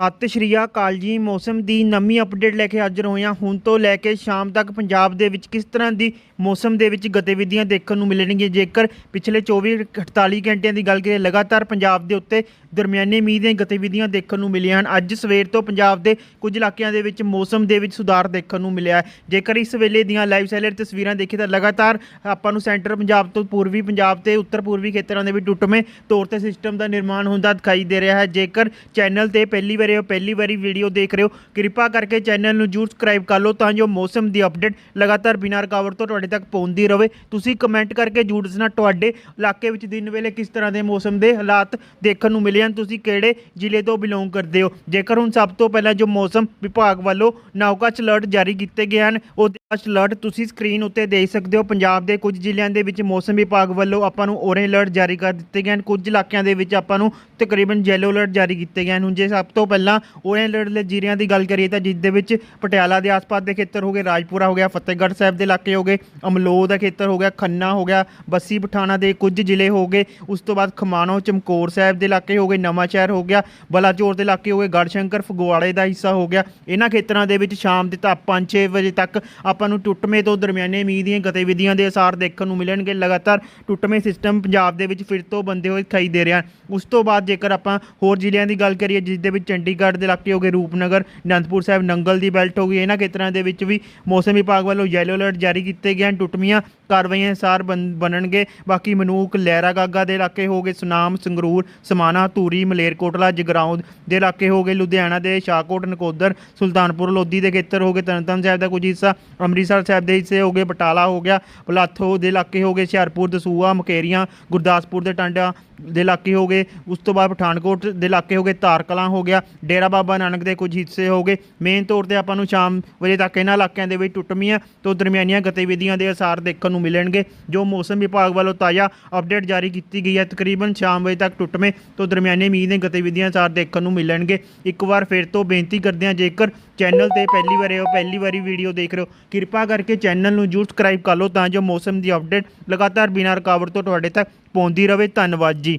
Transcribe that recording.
ਸਤਿ ਸ਼੍ਰੀ ਅਕਾਲ ਜੀ। ਮੌਸਮ ਦੀ ਨਵੀਂ ਅਪਡੇਟ ਲੈ ਕੇ ਹਾਜ਼ਰ ਹੋਏ ਹਾਂ। ਹੁਣ ਤੋਂ ਲੈ ਕੇ ਸ਼ਾਮ ਤੱਕ ਪੰਜਾਬ ਦੇ ਵਿੱਚ ਕਿਸ ਤਰ੍ਹਾਂ ਦੀ ਮੌਸਮ ਦੇ ਵਿੱਚ ਗਤੀਵਿਧੀਆਂ ਦੇਖਣ ਨੂੰ ਮਿਲਣਗੀਆਂ? ਜੇਕਰ ਪਿਛਲੇ 24 48 ਘੰਟਿਆਂ ਦੀ ਗੱਲ ਕਰੀਏ, ਲਗਾਤਾਰ ਪੰਜਾਬ ਦੇ ਉੱਤੇ ਦਰਮਿਆਨੇ ਮੀਂਹ ਦੀਆਂ ਗਤੀਵਿਧੀਆਂ ਦੇਖਣ ਨੂੰ ਮਿਲੀਆਂ ਹਨ। ਅੱਜ ਸਵੇਰ ਤੋਂ ਪੰਜਾਬ ਦੇ ਕੁਝ ਇਲਾਕਿਆਂ ਦੇ ਵਿੱਚ ਮੌਸਮ ਦੇ ਵਿੱਚ ਸੁਧਾਰ ਦੇਖਣ ਨੂੰ ਮਿਲਿਆ ਹੈ। ਜੇਕਰ ਇਸ ਵੇਲੇ ਦੀਆਂ ਲਾਈਵ ਸੈਲਰ ਤਸਵੀਰਾਂ ਦੇਖੀ ਤਾਂ ਲਗਾਤਾਰ ਆਪਾਂ ਨੂੰ ਸੈਂਟਰ ਪੰਜਾਬ ਤੋਂ ਪੂਰਬੀ ਪੰਜਾਬ ਤੇ ਉੱਤਰ ਪੂਰਬੀ ਖੇਤਰਾਂ ਦੇ ਵਿੱਚ ਟੁੱਟਵੇਂ ਤੌਰ ਤੇ ਸਿਸਟਮ ਦਾ ਨਿਰਮਾਣ ਹੁੰਦਾ ਦਿਖਾਈ ਦੇ ਰਿਹਾ ਹੈ। ਜੇਕਰ ਚੈਨਲ ਤੇ ਪਹਿਲੀ ਰਹੇ ਹੋ, ਪਹਿਲੀ ਵਾਰੀ ਵੀਡੀਓ ਦੇਖ ਰਹੇ ਹੋ। ਕਿਰਪਾ ਕਰਕੇ ਚੈਨਲ ਨੂੰ ਜਰੂਰ ਸਬਸਕ੍ਰਾਈਬ ਕਰ ਲਓ ਤਾਂ ਜੋ ਮੌਸਮ ਦੀ ਅਪਡੇਟ ਲਗਾਤਾਰ ਬਿਨਾਂ ਰੁਕਾਵਟ ਤੋਂ ਤੁਹਾਡੇ ਤੱਕ ਪਹੁੰਚਦੀ ਰਹੇ। ਤੁਸੀਂ ਕਮੈਂਟ ਕਰਕੇ ਜਰੂਰ ਦੱਸਣਾ ਤੁਹਾਡੇ ਇਲਾਕੇ ਵਿੱਚ ਦਿਨ ਵੇਲੇ ਕਿਸ ਤਰ੍ਹਾਂ ਦੇ ਮੌਸਮ ਦੇ ਹਾਲਾਤ ਦੇਖਣ ਨੂੰ ਮਿਲੇ ਹਨ, ਤੁਸੀਂ ਕਿਹੜੇ ਜ਼ਿਲ੍ਹੇ ਤੋਂ ਬਿਲੋਂਗ ਕਰਦੇ ਹੋ। ਜੇਕਰ ਹੁਣ ਸਭ ਤੋਂ ਪਹਿਲਾਂ ਜੋ ਮੌਸਮ ਵਿਭਾਗ ਵੱਲੋਂ ਨੌਕਾਚ ਅਲਰਟ ਜਾਰੀ ਕੀਤੇ ਗਏ ਹਨ, ਉਹ ਅਲਰਟ ਤੁਸੀਂ ਸਕਰੀਨ ਉੱਤੇ ਦੇਖ ਸਕਦੇ ਹੋ, ਪੰਜਾਬ ਦੇ ਕੁਝ ਜ਼ਿਲ੍ਹਿਆਂ ਦੇ ਵਿੱਚ ਮੌਸਮ ਵਿਭਾਗ ਵੱਲੋਂ ਆਪਾਂ ਨੂੰ ਔਰੇਂਜ ਅਲਰਟ ਜਾਰੀ ਕਰ ਦਿੱਤੇ ਗਏ ਹਨ। ਕੁਝ ਇਲਾਕਿਆਂ ਦੇ ਵਿੱਚ ਆਪਾਂ ਨੂੰ ਤਕਰੀਬਨ ਯੈਲੋ ਅਲਰਟ ਜਾਰੀ ਕੀਤੇ ਗਏ ਹਨ। ਹੁਣ ਜੇ ਸਭ ਤੋਂ ਪਹਿਲਾਂ ਔਰੇਂਜ ਅਲਰਟ ਦੇ ਜ਼ਿਲ੍ਹਿਆਂ ਦੀ ਗੱਲ ਕਰੀਏ ਤਾਂ ਜਿਸ ਦੇ ਵਿੱਚ ਪਟਿਆਲਾ ਦੇ ਆਸ-ਪਾਸ ਦੇ ਖੇਤਰ ਹੋ ਗਏ, ਰਾਜਪੁਰਾ ਹੋ ਗਿਆ, ਫਤਿਹਗੜ੍ਹ ਸਾਹਿਬ ਦੇ ਇਲਾਕੇ ਹੋ ਗਏ, ਅਮਲੋਹ ਦਾ ਖੇਤਰ ਹੋ ਗਿਆ, ਖੰਨਾ ਹੋ ਗਿਆ, ਬੱਸੀ ਪਠਾਣਾ ਦੇ ਕੁਝ ਜ਼ਿਲ੍ਹੇ ਹੋ ਗਏ। ਉਸ ਤੋਂ ਬਾਅਦ ਖਮਾਣੋ, ਚਮਕੌਰ ਸਾਹਿਬ ਦੇ ਇਲਾਕੇ ਹੋ ਗਏ, ਨਵਾਂ ਸ਼ਹਿਰ ਹੋ ਗਿਆ, ਬਲਾਚੌਰ ਦੇ ਇਲਾਕੇ ਹੋ ਗਏ, ਗੜਸ਼ੰਕਰ, ਫਗਵਾੜੇ ਦਾ ਹਿੱਸਾ ਹੋ ਗਿਆ। ਇਹਨਾਂ ਖੇਤਰਾਂ ਦੇ ਵਿੱਚ ਸ਼ਾਮ ਦੇ ਤਾਂ 5-6 ਵਜੇ ਤੱਕ ਆਪਾਂ ਆਪਾਂ ਨੂੰ ਟੁੱਟਵੇਂ ਤੋਂ ਦਰਮਿਆਨੇ ਮੀਂਹ ਦੀਆਂ ਗਤੀਵਿਧੀਆਂ ਦੇ ਅਸਾਰ ਦੇਖਣ ਨੂੰ ਮਿਲਣਗੇ। ਲਗਾਤਾਰ ਟੁੱਟਵੇਂ ਸਿਸਟਮ ਪੰਜਾਬ ਦੇ ਵਿੱਚ ਫਿਰ ਤੋਂ ਬੰਦੇ ਹੋਏ ਦਿਖਾਈ ਦੇ ਰਹੇ ਹਨ ਉਸ ਤੋਂ ਬਾਅਦ ਜੇਕਰ ਆਪਾਂ ਹੋਰ ਜ਼ਿਲ੍ਹਿਆਂ ਦੀ ਗੱਲ ਕਰੀਏ, ਜਿਸ ਦੇ ਵਿੱਚ ਚੰਡੀਗੜ੍ਹ ਦੇ ਇਲਾਕੇ ਹੋ ਗਏ, ਰੂਪਨਗਰ, ਅਨੰਦਪੁਰ ਸਾਹਿਬ, ਨੰਗਲ ਦੀ ਬੈਲਟ ਹੋ ਗਈ, ਇਹਨਾਂ ਖੇਤਰਾਂ ਦੇ ਵਿੱਚ ਵੀ ਮੌਸਮ ਵਿਭਾਗ ਵੱਲੋਂ ਯੈਲੋ ਅਲਰਟ ਜਾਰੀ ਕੀਤੇ ਗਏ ਹਨ। ਟੁੱਟਵੀਆਂ ਕਾਰਵਾਈਆਂ ਅਨੁਸਾਰ ਬਣ- ਬਣਨਗੇ। ਬਾਕੀ ਮਨੂਕ, ਲਹਿਰਾ ਗਾਗਾ ਦੇ ਇਲਾਕੇ ਹੋ ਗਏ, ਸੁਨਾਮ, ਸੰਗਰੂਰ, ਸਮਾਣਾ, ਧੂਰੀ, ਮਲੇਰਕੋਟਲਾ, ਜਗਰਾਉਂ ਦੇ ਇਲਾਕੇ ਹੋ ਗਏ, ਲੁਧਿਆਣਾ ਦੇ ਸ਼ਾਹਕੋਟ, ਨਕੋਦਰ, ਸੁਲਤਾਨਪੁਰ, ਲੋਧੀ ਦੇ ਖੇਤਰ ਹੋ ਗਏ। ਤਰਨਤਾਰਨ ਸਾਹਿਬ ਦਾ ਕੁਝ ਹਿੱਸਾ ਅੰਮ੍ਰਿਤਸਰ ਸਾਹਿਬ ਦੇ ਹਿੱਸੇ ਹੋ ਗਏ, ਬਟਾਲਾ ਹੋ ਗਿਆ ਪਲਾਥੋ ਦੇ ਇਲਾਕੇ ਹੋ ਗਏ, ਹੁਸ਼ਿਆਰਪੁਰ ਦਸੂਆ ਮਕੇਰੀਆਂ, ਗੁਰਦਾਸਪੁਰ ਦੇ ਟਾਂਡਾ ਦੇ ਇਲਾਕੇ ਹੋ ਗਏ, ਉਸ ਤੋਂ ਬਾਅਦ ਪਠਾਨਕੋਟ ਦੇ ਇਲਾਕੇ ਹੋ ਗਏ, ਤਾਰਕਲਾਂ ਹੋ ਗਿਆ, ਡੇਰਾ ਬਾਬਾ ਨਾਨਕ ਦੇ ਕੁਝ ਹਿੱਸੇ ਹੋ ਗਏ। ਮੇਨ ਤੌਰ ਤੇ ਆਪਾਂ ਨੂੰ ਸ਼ਾਮ ਵਜੇ ਤੱਕ ਇਹਨਾਂ ਇਲਾਕਿਆਂ ਦੇ ਵਿੱਚ ਟੁੱਟਵੀਆਂ ਤੋਂ ਦਰਮਿਆਨੀਆਂ ਗਤੀਵਿਧੀਆਂ ਦੇ ਅਸਾਰ ਦੇਖਣ ਨੂੰ ਮਿਲਣਗੇ, ਜੋ ਮੌਸਮ ਵਿਭਾਗ ਵੱਲੋਂ ਤਾਜ਼ਾ ਅਪਡੇਟ ਜਾਰੀ ਕੀਤੀ ਗਈ ਹੈ। ਤਕਰੀਬਨ ਸ਼ਾਮ ਵਜੇ ਤੱਕ ਟੁੱਟਵੇਂ ਤੋਂ ਦਰਮਿਆਨੇ ਮੀਂਹ ਦੀਆਂ ਗਤੀਵਿਧੀਆਂ ਅਸਾਰ ਦੇਖਣ ਨੂੰ ਮਿਲਣਗੇ। ਇੱਕ ਵਾਰ ਫਿਰ ਤੋਂ ਬੇਨਤੀ ਕਰਦੇ ਹਾਂ, ਜੇਕਰ ਚੈਨਲ ਤੇ ਪਹਿਲੀ ਵਾਰ ਹੋ ਪਹਿਲੀ ਵਾਰੀ ਵੀਡੀਓ ਦੇਖ ਰਹੇ ਹੋ, ਕਿਰਪਾ ਕਰਕੇ ਚੈਨਲ ਨੂੰ ਜਰੂਰ ਸਬਸਕ੍ਰਾਈਬ ਕਰ ਲਓ ਤਾਂ ਜੋ ਮੌਸਮ ਦੀ ਅਪਡੇਟ ਲਗਾਤਾਰ ਬਿਨਾਂ ਰੁਕਾਵਟ ਤੋਂ ਤੁਹਾਡੇ ਤੱਕ ਪਹੁੰਚਦੀ ਰਹੇ। ਧੰਨਵਾਦ ਜੀ।